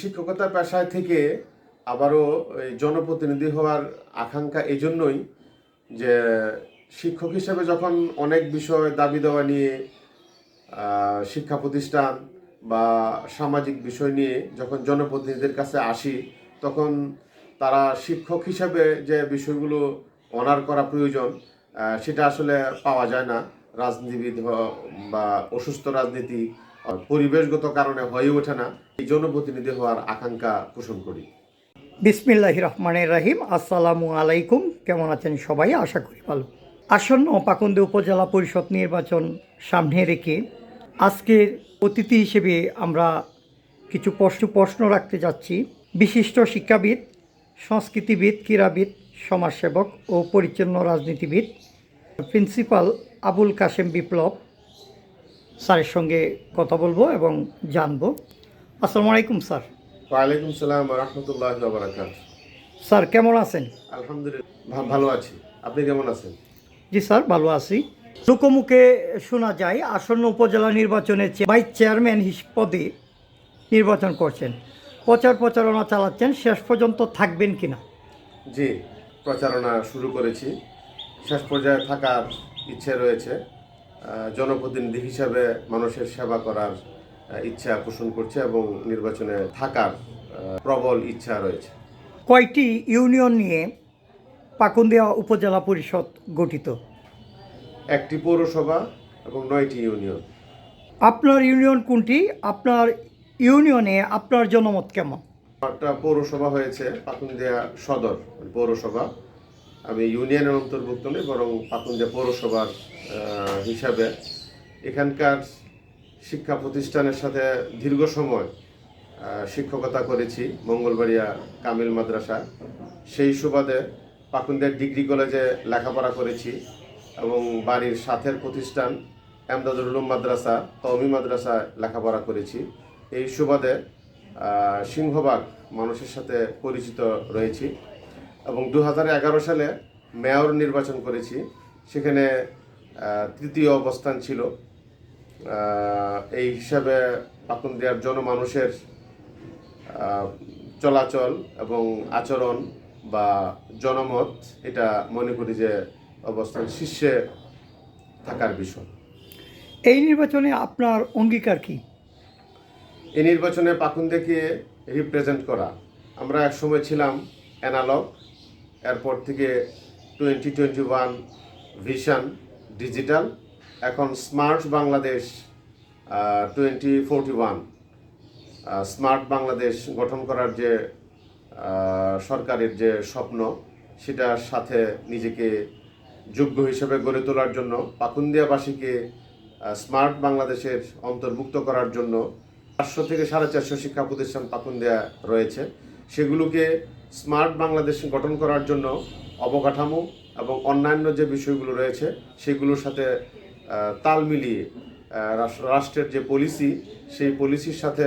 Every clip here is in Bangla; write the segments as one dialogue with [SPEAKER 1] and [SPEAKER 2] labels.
[SPEAKER 1] শিক্ষকতা পেশায় থেকে আবারও জনপ্রতিনিধি হওয়ার আকাঙ্ক্ষা এই জন্যই যে শিক্ষক হিসেবে যখন অনেক বিষয় দাবি দেওয়া নিয়ে শিক্ষা প্রতিষ্ঠান বা সামাজিক বিষয় নিয়ে যখন জনপ্রতিনিধিদের কাছে আসি, তখন তারা শিক্ষক হিসেবে যে বিষয়গুলো অনার করা প্রয়োজন সেটা আসলে পাওয়া যায় না। রাজনীতিবিদ বা অসুস্থ রাজনীতি পরিবেশগত কারণে হয়ে ওঠে না, এই জনপ্রতিনিধি হওয়ার আকাঙ্ক্ষা পোষণ করি।
[SPEAKER 2] বিসমিল্লাহ রহমানের রাহিম, আসসালামু আলাইকুম। কেমন আছেন সবাই? আশা করি ভালো। আসন্ন পাকুন্দে উপজেলা পরিষদ নির্বাচন সামনে রেখে আজকের অতিথি হিসেবে আমরা কিছু প্রশ্ন প্রশ্ন রাখতে যাচ্ছি। বিশিষ্ট শিক্ষাবিদ, সংস্কৃতিবিদ, ক্রীড়াবিদ, সমাজসেবক ও পরিচ্ছন্ন রাজনীতিবিদ, প্রিন্সিপাল আবুল কাশেম বিপ্লব স্যারের সঙ্গে কথা বলব এবং জানব। আসসালামু আলাইকুম স্যার।
[SPEAKER 1] ওয়ালাইকুম সালাম রহমতুল্লাহ
[SPEAKER 2] স্যার কেমন আছেন?
[SPEAKER 1] আলহামদুলিল্লাহ ভালো আছি। আপনি কেমন আছেন?
[SPEAKER 2] জি স্যার ভালো আছি। লোকমুখে শোনা যায় আসন্ন উপজেলা নির্বাচনে ভাইস চেয়ারম্যান পদে নির্বাচন করছেন। প্রচার প্রচারণা চালাচ্ছেন শেষ পর্যন্ত থাকবেন কিনা?
[SPEAKER 1] জি প্রচারণা শুরু করেছি। শেষ পর্যায়ে থাকার ইচ্ছে রয়েছে। জনপ্রতিনিধি হিসাবে মানুষের সেবা করার ইচ্ছা পোষণ করছে এবং নির্বাচনে থাকার প্রবল ইচ্ছা রয়েছে।
[SPEAKER 2] কয়টি ইউনিয়ন নিয়ে পাকুন্দিয়া উপজেলা পরিষদ গঠিত?
[SPEAKER 1] একটি পৌরসভা এবং নয়টি ইউনিয়ন।
[SPEAKER 2] আপনার ইউনিয়ন কোনটি? আপনার ইউনিয়নে আপনার জনমত কেমন?
[SPEAKER 1] একটা পৌরসভা হয়েছে পাকুন্দিয়া সদর পৌরসভা। আমি ইউনিয়নের অন্তর্ভুক্ত নই বরং পাকুন্দিয়া পৌরসভার হিসাবে এখানকার শিক্ষা প্রতিষ্ঠানের সাথে দীর্ঘ সময় শিক্ষকতা করেছি মঙ্গলবাড়িয়া কামিল মাদ্রাসা। সেই সুবাদে পাকুন্দিয়া ডিগ্রি কলেজে লেখাপড়া করেছি এবং বাড়ির সাথের প্রতিষ্ঠান এমদাদুল উলুম মাদ্রাসা তমি মাদ্রাসায় লেখাপড়া করেছি। এই সুবাদে সিংহবাগ মানুষের সাথে পরিচিত রয়েছি। এবং দু হাজার এগারো সালে মেয়র নির্বাচন করেছি। সেখানে তৃতীয় অবস্থান ছিল। এই হিসাবে পাকুন্দিয়ার জনমানুষের চলাচল এবং আচরণ বা জনমত এটা মনে করি যে অবস্থান শীর্ষে থাকার বিষয়।
[SPEAKER 2] এই নির্বাচনে আপনার অঙ্গীকার কি?
[SPEAKER 1] এই নির্বাচনে পাকুন্দেকে রিপ্রেজেন্ট করা। আমরা একসময় ছিলাম অ্যানালগ এরপর থেকে twenty twenty one vision digital এখন smart Bangladesh twenty forty one smart Bangladesh গঠন করার যে সরকারের যে স্বপ্ন, সেটার সাথে নিজেকে যোগ্য হিসেবে গড়ে তোলার জন্য, পাকুন্দিয়াবাসীকে স্মার্ট বাংলাদেশের অন্তর্ভুক্ত করার জন্য পাঁচশো থেকে সাড়ে চারশো শিক্ষা প্রতিষ্ঠান পাকুন্দিয়া রয়েছে। সেগুলোকে স্মার্ট বাংলাদেশ গঠন করার জন্য অবকাঠামো এবং অন্যান্য যে বিষয়গুলো রয়েছে সেগুলোর সাথে তাল মিলিয়ে রাষ্ট্রের যে পলিসি সেই পলিসির সাথে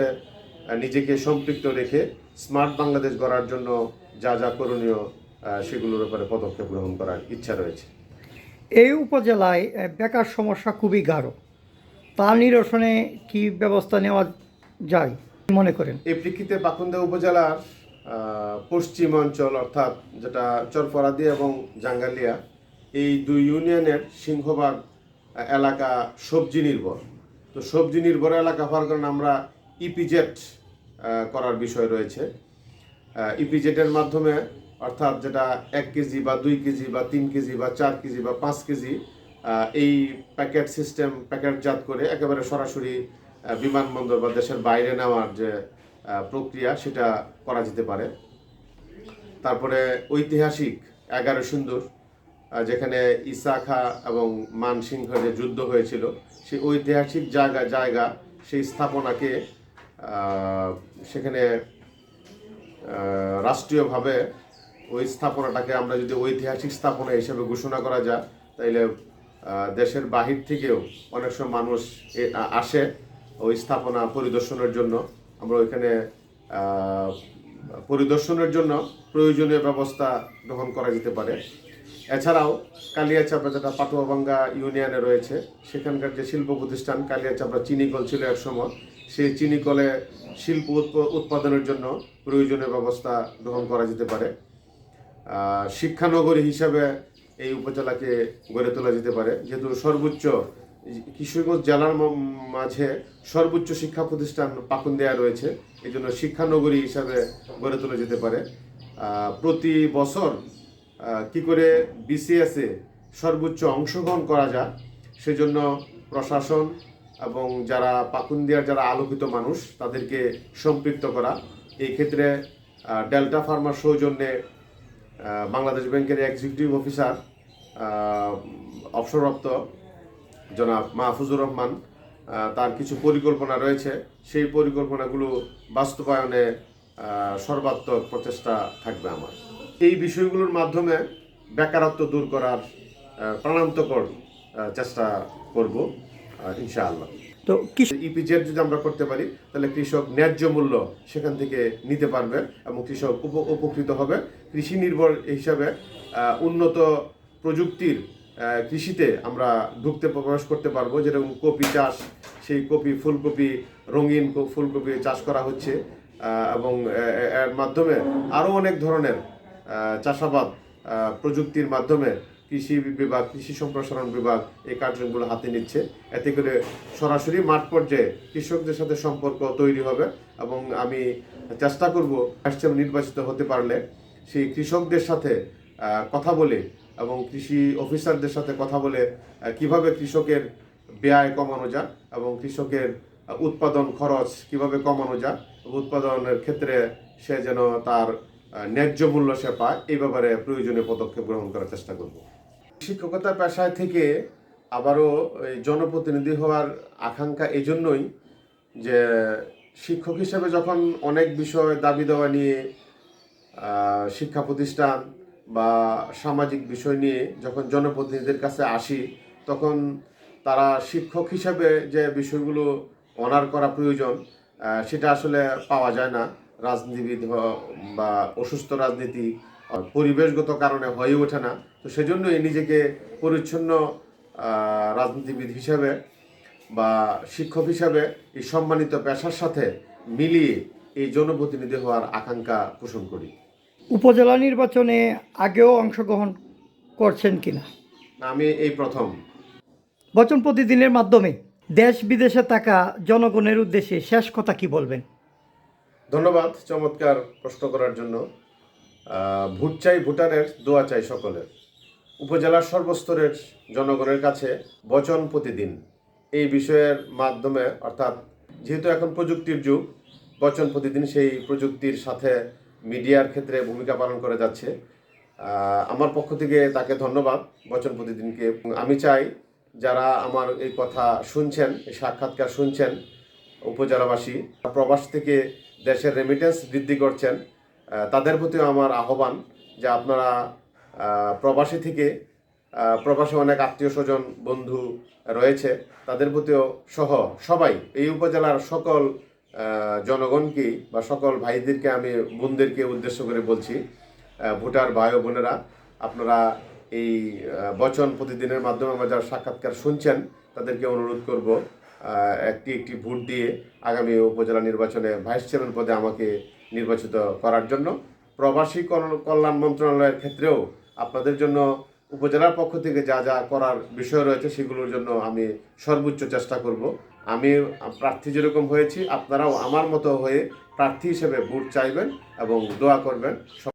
[SPEAKER 1] নিজেকে সম্পৃক্ত রেখে স্মার্ট বাংলাদেশ গড়ার জন্য যা যা করণীয় সেগুলোর ব্যাপারে পদক্ষেপ গ্রহণ করার ইচ্ছা রয়েছে।
[SPEAKER 2] এই উপজেলায় বেকার সমস্যা খুবই গাঢ়। তা নিরসনে কি ব্যবস্থা নেওয়া যায় মনে করেন?
[SPEAKER 1] এই প্রেক্ষিতে পাকুন্দা উপজেলার আহ, পশ্চিম অঞ্চল অর্থাৎ যেটা চরফরাদি এবং জাঙ্গালিয়া এই দুই ইউনিয়নের সিংহভাগ এলাকা সবজি নির্ভর। তো সবজি নির্ভর এলাকা হওয়ার কারণে আমরা ইপিজেট করার বিষয় রয়েছে। ইপিজেটের মাধ্যমে অর্থাৎ যেটা এক কেজি বা দুই কেজি বা তিন কেজি বা চার কেজি বা পাঁচ কেজি এই প্যাকেট সিস্টেম প্যাকেটজাত করে একেবারে সরাসরি বিমানবন্দর বা দেশের বাইরে নেওয়ার যে প্রক্রিয়া সেটা করা যেতে পারে। তারপরে ঐতিহাসিক এগারো সুন্দর যেখানে ইসা খা এবং মানসিংহ যে যুদ্ধ হয়েছিল, সেই ঐতিহাসিক জায়গা জায়গা সেই স্থাপনাকে সেখানে রাষ্ট্রীয়ভাবে ওই স্থাপনাটাকে আমরা যদি ঐতিহাসিক স্থাপনা হিসেবে ঘোষণা করা যায়, তাইলে দেশের বাহির থেকেও অনেক সময় মানুষ আসে ওই স্থাপনা পরিদর্শনের জন্য। আমরা ওইখানে পরিদর্শনের জন্য প্রয়োজনীয় ব্যবস্থা গ্রহণ করা যেতে পারে। এছাড়াও কালিয়াচাপড়া যেটা পাটুয়াবাঙ্গা ইউনিয়নে রয়েছে, সেখানকার যে শিল্প প্রতিষ্ঠান কালিয়াচাপড়া চিনিকল ছিল এক সময়, সেই চিনি কলে শিল্প উৎপ- উৎপাদনের জন্য প্রয়োজনীয় ব্যবস্থা গ্রহণ করা যেতে পারে। শিক্ষানগরী হিসাবে এই উপজেলাকে গড়ে তোলা যেতে পারে, যেহেতু সর্বোচ্চ কিশোরগঞ্জ জেলার মাঝে সর্বোচ্চ শিক্ষা প্রতিষ্ঠান পাকুন্দিয়া রয়েছে। এই জন্য শিক্ষানগরী হিসাবে গড়ে তোলা যেতে পারে। প্রতি বছর কি করে বিসিএসে সর্বোচ্চ অংশগ্রহণ করা যায়, সেজন্য প্রশাসন এবং যারা পাকুন্দিয়ার যারা আলোকিত মানুষ, তাদেরকে সম্পৃক্ত করা। এই ক্ষেত্রে ডেল্টা ফার্মার সৌজন্যে বাংলাদেশ ব্যাংকের এক্সিকিউটিভ অফিসার অবসরপ্রাপ্ত জনাব মাহফুজুর রহমান তার কিছু পরিকল্পনা রয়েছে। সেই পরিকল্পনাগুলো বাস্তবায়নে সর্বাত্মক প্রচেষ্টা থাকবে আমার। এই বিষয়গুলোর মাধ্যমে বেকারত্ব দূর করার প্রাণান্তকর চেষ্টা করব ইনশাআল্লাহ।
[SPEAKER 2] তো
[SPEAKER 1] ইপিজেড যদি আমরা করতে পারি, তাহলে কৃষক ন্যায্য মূল্য সেখান থেকে নিতে পারবে এবং কৃষক উপ- উপকৃত হবে। কৃষি নির্ভর হিসাবে উন্নত প্রযুক্তির কৃষিতে আমরা ঢুকতে প্রবেশ করতে পারব। যেরকম কপি চাষ, সেই কপি, ফুলকপি, রঙিন ফুলকপি চাষ করা হচ্ছে এবং এর মাধ্যমে আরও অনেক ধরনের চাষাবাদ প্রযুক্তির মাধ্যমে কৃষি বিভাগ, কৃষি সম্প্রসারণ বিভাগ এই কার্যক্রমগুলো হাতে নিচ্ছে। এতে করে সরাসরি মাঠ পর্যায়ে কৃষকদের সাথে সম্পর্ক তৈরি হবে এবং আমি চেষ্টা করব, আসছে নির্বাচিত হতে পারলে সেই কৃষকদের সাথে কথা বলে এবং কৃষি অফিসারদের সাথে কথা বলে কীভাবে কৃষকের ব্যয় কমানো যায় এবং কৃষকের উৎপাদন খরচ কীভাবে কমানো যায় উৎপাদনের ক্ষেত্রে সে যেন তার ন্যায্য মূল্য সে পায়, এই ব্যাপারে প্রয়োজনীয় পদক্ষেপ গ্রহণ করার চেষ্টা করব। শিক্ষকতা পেশায় থেকে আবারও জনপ্রতিনিধি হওয়ার আকাঙ্ক্ষা এই জন্যই যে শিক্ষক হিসেবে যখন অনেক বিষয় দাবি দেওয়া নিয়ে শিক্ষা প্রতিষ্ঠান বা সামাজিক বিষয় নিয়ে যখন জনপ্রতিনিধিদের কাছে আসি, তখন তারা শিক্ষক হিসাবে যে বিষয়গুলো অনার করা প্রয়োজন সেটা আসলে পাওয়া যায় না। রাজনীতিবিদ বা অসুস্থ রাজনীতি পরিবেশগত কারণে হয়ে ওঠে না। তো সেজন্যই নিজেকে পরিচ্ছন্ন রাজনীতিবিদ হিসাবে বা শিক্ষক হিসাবে এই সম্মানিত পেশার সাথে মিলিয়ে এই জনপ্রতিনিধি হওয়ার আকাঙ্ক্ষা পোষণ করি।
[SPEAKER 2] উপজেলা নির্বাচনে আগেও অংশগ্রহণ করছেন কিনা?
[SPEAKER 1] আমি এই প্রথম।
[SPEAKER 2] বচন প্রতিদিনের মাধ্যমে দেশ বিদেশে থাকা জনগণের উদ্দেশ্যে শেষ কথা কি বলবেন?
[SPEAKER 1] ধন্যবাদ চমৎকার প্রশ্ন করার জন্য। ভোট চাই ভুটানের দোয়া চাই সকলের। উপজেলার সর্বস্তরের জনগণের কাছে বচন প্রতিদিন। এই বিষয়ের মাধ্যমে অর্থাৎ যেহেতু এখন প্রযুক্তির যুগ বচন প্রতিদিন সেই প্রযুক্তির সাথে মিডিয়ার ক্ষেত্রে ভূমিকা পালন করে যাচ্ছে। আমার পক্ষ থেকে তাকে ধন্যবাদ বচন প্রতিদিনকে। আমি চাই যারা আমার এই কথা শুনছেন, এই সাক্ষাৎকার শুনছেন, উপজেলাবাসী প্রবাস থেকে দেশের রেমিটেন্স বৃদ্ধি করছেন তাদের প্রতিও আমার আহ্বান যে আপনারা প্রবাসী থেকে প্রবাসী অনেক আত্মীয় স্বজন, বন্ধু রয়েছে, তাদের প্রতিও সহ সবাই এই উপজেলার সকল জনগণকে বা সকল ভাইদেরকে আমি, বোনদেরকে উদ্দেশ্য করে বলছি ভোটার ভাই বোনেরা, আপনারা এই বচন প্রতিদিনের মাধ্যমে আমরা যারা সাক্ষাৎকার শুনছেন, তাদেরকে অনুরোধ করব একটি একটি ভোট দিয়ে আগামী উপজেলা নির্বাচনে ভাইস চেয়ারম্যান পদে আমাকে নির্বাচিত করার জন্য। প্রবাসী কল- কল্যাণ মন্ত্রণালয়ের ক্ষেত্রেও আপনাদের জন্য উপজেলার পক্ষ থেকে যা যা করার বিষয় রয়েছে, সেগুলোর জন্য আমি সর্বোচ্চ চেষ্টা করব। আমি প্রার্থী যেরকম হয়েছি, আপনারাও আমার মতো হয়ে প্রার্থী হিসেবে ভোট চাইবেন এবং দোয়া করবেন।